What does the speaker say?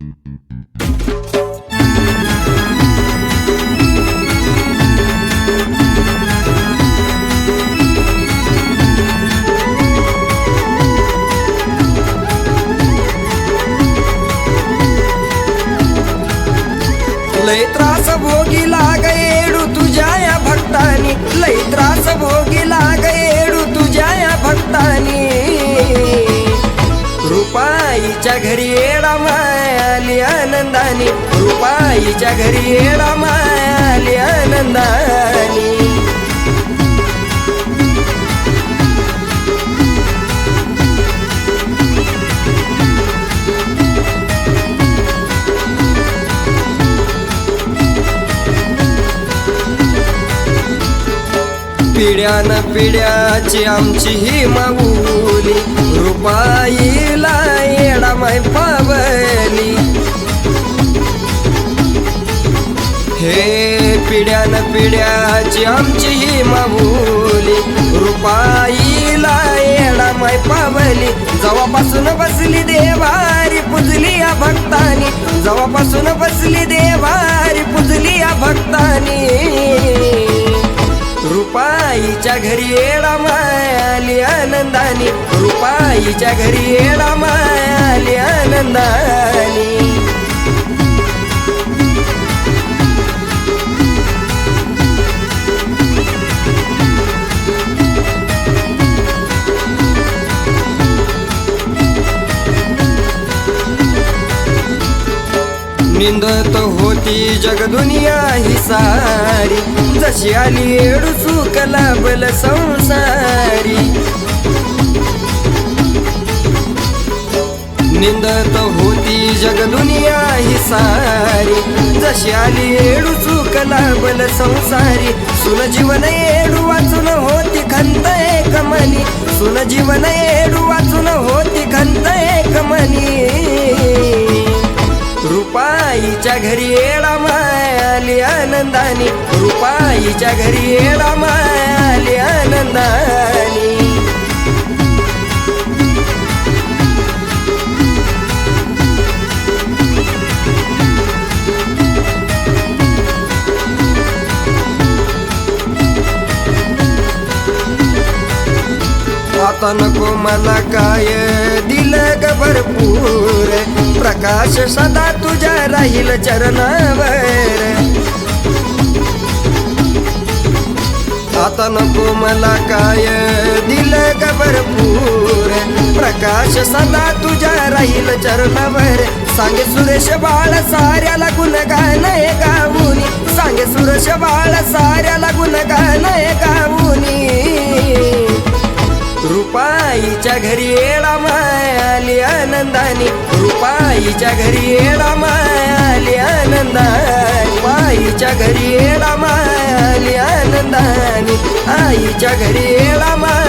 लय त्रास भोगी लाग येडू तुझ्या या भक्तानी. लय त्रास भोगी लाग आली. रुपाईच्या घरी येणा मायाली आनंदानी. पिढ्यान पिढ्याची आमची ही माऊली. रुपाईला पिढ्यान पिढ्याची आमची ही माऊली. रुपाईला येडा माय पावली. जवापासून बसली देवारी पुजली या भक्तानी. जवापासून बसली देवारी पुजली या भक्तानी. रुपाईच्या घरी येडा मायाली आनंदानी. रुपाईच्या घरी येडा मायाली आनंदानी. निंदत होती जगदुनिया ही सारी. जशी आली येडू कला बल संसारी. निंदत होती जगदुनिया ही सारी. जशी आली येडू कला बल संसारी. सुन जीवन येडू वाचून होती खंत एक मनी. सुन जीवन येडू वाचून आनंदानी रुपाईच्या घरी रामा आली आनंदानी. आता नको मला काय दिलं ग भरपूर. प्रकाश सदा तुझ्या राहील चरणावर. आता नको मला काय दिलं ग भरपूर प्रकाश सदा तुझ्या राहील चरणावर. सांगे सुरेश बाळ साऱ्याला गुणगान गाऊनी. सांगे सुरेश बाळ साऱ्याला गुणगान गाऊनी. रुपाईच्या घरी येडा मायाली आनंदानी. रुपाईच्या घरी येडा मायाली आनंदा रुपाईच्या घरी येडा आईच्या घरी येला मा